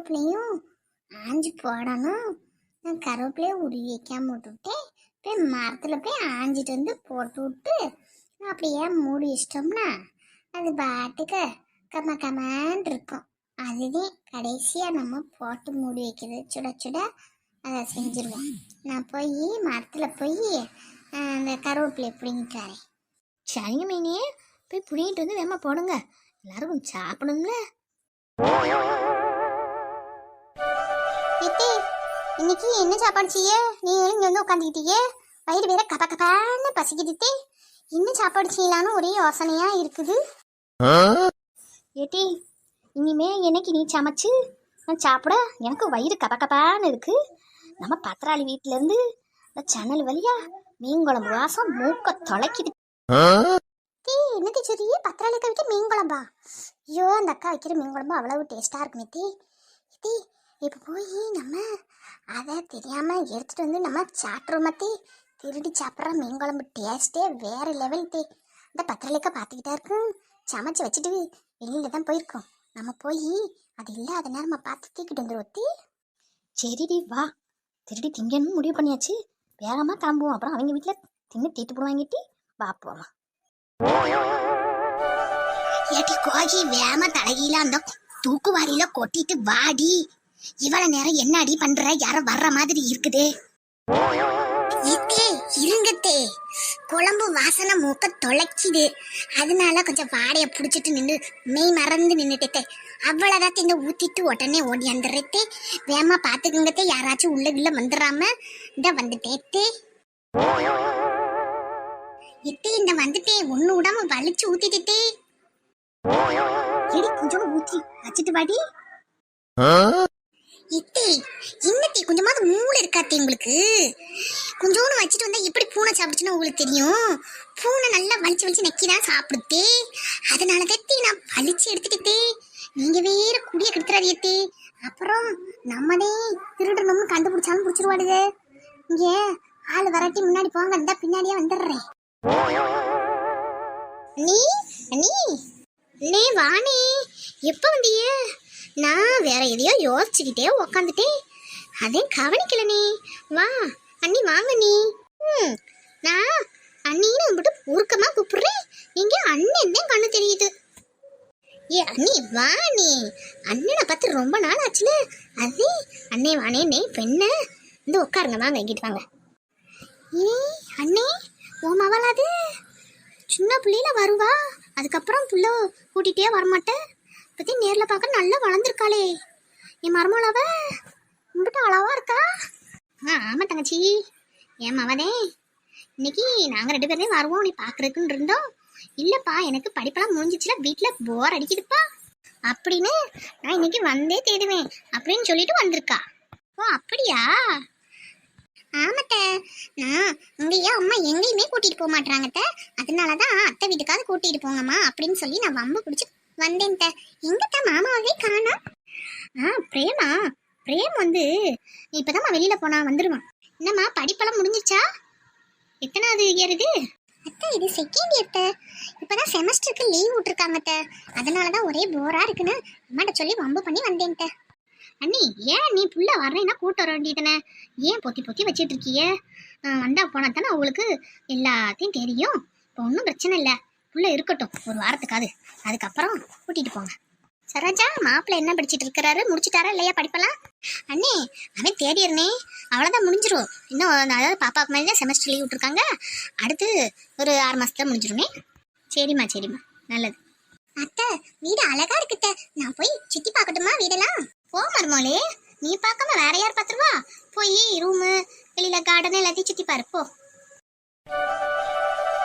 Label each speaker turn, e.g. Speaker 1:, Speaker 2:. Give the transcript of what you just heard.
Speaker 1: கருவேப்பிலையும் ஆஞ்சி போடணும். நான் கருவேப்பிலையை உருவி வைக்காம விட்டுவிட்டு போய் மரத்தில் போய் ஆஞ்சிட்டு வந்து போட்டு விட்டு அப்படியே மூடி வச்சிட்டோம்னா அது பாட்டுக்கு கம கமான் இருக்கும். அதுவே கடைசியாக நம்ம போட்டு மூடி வைக்கிறது. சுட சுட அதை செஞ்சிருவோம். நான் போய் மரத்தில் போய் அந்த கருவேப்பிலையை பிடிங்கிட்டு வரேன்.
Speaker 2: சரிங்க மீனியே போய் பிடிங்கிட்டு வந்து வேமா போடுங்க. எல்லாரும் கொஞ்சம்
Speaker 1: இன்னைக்கு என்ன சாப்பாடு செய்ய? நீ இங்கே வந்து உட்காந்துக்கிட்டீங்க வயிறு வேற கப கபான்னு பசிக்கிட்டு என்ன சாப்பாடு செய்யலான்னு ஒரே யோசனையா இருக்குது.
Speaker 2: ஏட்டி இனிமே எனக்கு நீ சமைச்சு நான் சாப்பிட எனக்கு வயிறு கபகபான்னு இருக்கு. நம்ம பத்திராளி வீட்டிலேருந்து இந்த ஜன்னல் வழியா மீன் குழம்பு வாசம் மூக்க தொலைக்குது.
Speaker 1: தே என்னது சரியே பத்திராளி அக்கா வைக்க மீன் குழம்பா? ஐயோ அந்த அக்கா வைக்கிற மீன் குழம்பு அவ்வளவு டேஸ்டா இருக்குமே தீ தே இப்போ போய் நம்ம அதை தெரியாம எடுத்துட்டு வந்து நம்ம சாப்பிட்றோமா தே திருடி சாப்பிட்ற மீன் குழம்பு டேஸ்டே வேற லெவல் தே. இந்த பத்திராளிக்கா பார்த்துக்கிட்டா இருக்கும். சமைச்சு வச்சுட்டு வெளியில தான் போயிருக்கோம். நம்ம போய் அது இல்லாத நேரமா பார்த்து தூக்கிட்டு வந்துருவோம் தே
Speaker 2: சரிடி வா. திருடி திங்கன்னு முடிவு பண்ணியாச்சு. வேகமாக கிளம்புவோம். அப்புறம் அவங்க வீட்டில் தின்னு தீட்டு போடுவாங்கிட்டி வா போமா
Speaker 1: ஏட்டி கோகி வேம தலையில அந்த தூக்குவாரியில கொட்டிட்டு வாடி. இவ்வளவு நேரம் என்ன அடி பண்ற? யாரோ வர்ற மாதிரி இருக்குதே. இத்தே இருங்கத்தே. குழம்பு வாசனை மூக்க தொலைக்குது. அதனால கொஞ்சம் வாடைய புடிச்சிட்டு நின்று மெய் மறந்து நின்றுட்டே அவ்வளவுதான் இந்த ஊத்திட்டு உடனே ஓடி வந்துடுறதே வேமா பாத்துக்குங்கத்தே யாராச்சும் உள்ள உள்ள வந்துடாம இந்த வந்துட்டேத்தே இத்தே இந்த வந்துட்டே. ஒண்ணு விடாம வலிச்சு ஊத்திட்டே எடி கொஞ்சம் ஊத்தி வச்சுட்டு வாடி. இத்தி இன்னத்தி கொஞ்சமாவது மூளை இருக்காத்தே உங்களுக்கு. கொஞ்சோண்டு வச்சுட்டு வந்தால் எப்படி பூனை சாப்பிடுச்சுன்னு உங்களுக்கு தெரியும்? பூனை நல்லா வலிச்சு வலிச்சு நக்கிதான் சாப்பிடுத்தே அதனால தத்தி நான் வலிச்சு எடுத்துக்கிட்டே. நீங்கள் வேற குடிய கெடுத்துறாதியத்தே அப்புறம் நம்மதே திருடணும்னு கண்டுபிடிச்சாலும் பிடிச்சிருவாடுங்க இங்கே ஆள் வராட்டி முன்னாடி போங்க இருந்தால் பின்னாடியே வந்துடுறேன். நீ நீ நீ வாணி எப்போ வந்தியே நான் வேற எதையோ யோசிச்சுக்கிட்டே உக்காந்துட்டேன். அதே கவனிக்கல நீ. வா அண்ணி வாங்க நீ. ம் நான் அண்ணின்னு உங்கள்கிட்ட உருக்கமா கூப்பிடுறேன். நீங்க அண்ணன் தான் கண்ணு தெரியுது. ஏ அண்ணி வா நீ அண்ணனை பார்த்து ரொம்ப நாள் ஆச்சுல. அது அண்ணே வானே நே பெண்ண இந்த உட்காருங்க வாங்க எங்கிட்டு வாங்க. ஏ அண்ணே உன் மவளாது. சின்ன பிள்ளையில வருவா. அதுக்கப்புறம் புள்ள கூட்டிகிட்டே வரமாட்டேன் பற்றி நேரில் பார்க்க நல்லா வளர்ந்துருக்காளே. என் மருமலாவ உங்கள்கிட்ட அளவா இருக்கா? ஆ ஆமாம் தங்கச்சி. என் மவனே இன்னைக்கு நாங்கள் ரெண்டு பேருமே வருவோம் நீ பார்க்குறதுக்குன்னு இருந்தோம். இல்லைப்பா எனக்கு படிப்பெல்லாம் முடிஞ்சிச்சுல வீட்டில் போர் அடிக்குதுப்பா. அப்படின்னு நான் இன்னைக்கு வந்தே தேடுவேன் அப்படின்னு சொல்லிட்டு வந்திருக்கா. ஓ அப்படியா? ஆமாட்ட நான் இங்கேயும் அம்மா எங்கேயுமே கூட்டிட்டு போக மாட்டாங்கத்த அதனால தான் அத்தை வீட்டுக்காவது கூட்டிட்டு போங்கம்மா அப்படின்னு சொல்லி நான் வம்பு பிடிச்சி வந்தேன் எங்கக்கா மாமாவே காணா? ஆ பிரேமா பிரேம் வந்து இப்போதாம்மா வெளியில போனா வந்துடுவான் என்னம்மா படிப்பெல்லாம் முடிஞ்சிச்சா எத்தனாவது இயர் இது? அத்தை இது செகண்ட் இயர் இப்போதான் செமஸ்டருக்கு லீவ் விட்டுருக்காங்க அத்தை அதனால தான் ஒரே போரா இருக்குன்னு அம்மாட்ட சொல்லி வம்பு பண்ணி வந்தேன் அண்ணி ஏன் நீ புள்ள வர்றேன்னா கூட்ட வர வேண்டியதுனே ஏன் பொத்தி பொத்தி வச்சிட்டு இருக்கிய? வந்தா போனா தானே அவங்களுக்கு எல்லாத்தையும் தெரியும். இப்போ ஒன்றும் பிரச்சனை இல்லை. உள்ளே இருக்கட்டும். ஒரு வாரத்துக்காது அதுக்கப்புறம் கூட்டிகிட்டு போங்க. சரோஜா மாப்பிள்ளை என்ன படிச்சிட்டு இருக்கிறாரு? முடிச்சிட்டாரா இல்லையா படிப்பெல்லாம்? அண்ணே அவன் தேடியர்னே அவ்வளோதான் முடிஞ்சிரும். இன்னும் அதாவது பாப்பாவுக்கு மேலே செமஸ்டர் லீவ் விட்ருக்காங்க அடுத்து ஒரு ஆறு மாதத்தில் முடிஞ்சிருமே. சரிம்மா சரிம்மா. நல்லது. அத்தை வீடு அழகா இருக்குத்த. நான் போய் சுற்றி பார்க்கட்டுமா வீடெல்லாம்? போ மருமோலே நீ பார்க்காம வேற யார் பார்த்துருவா? போய் ரூமு வெளியில் கார்டன் எல்லாத்தையும் சுற்றி பாரு போ.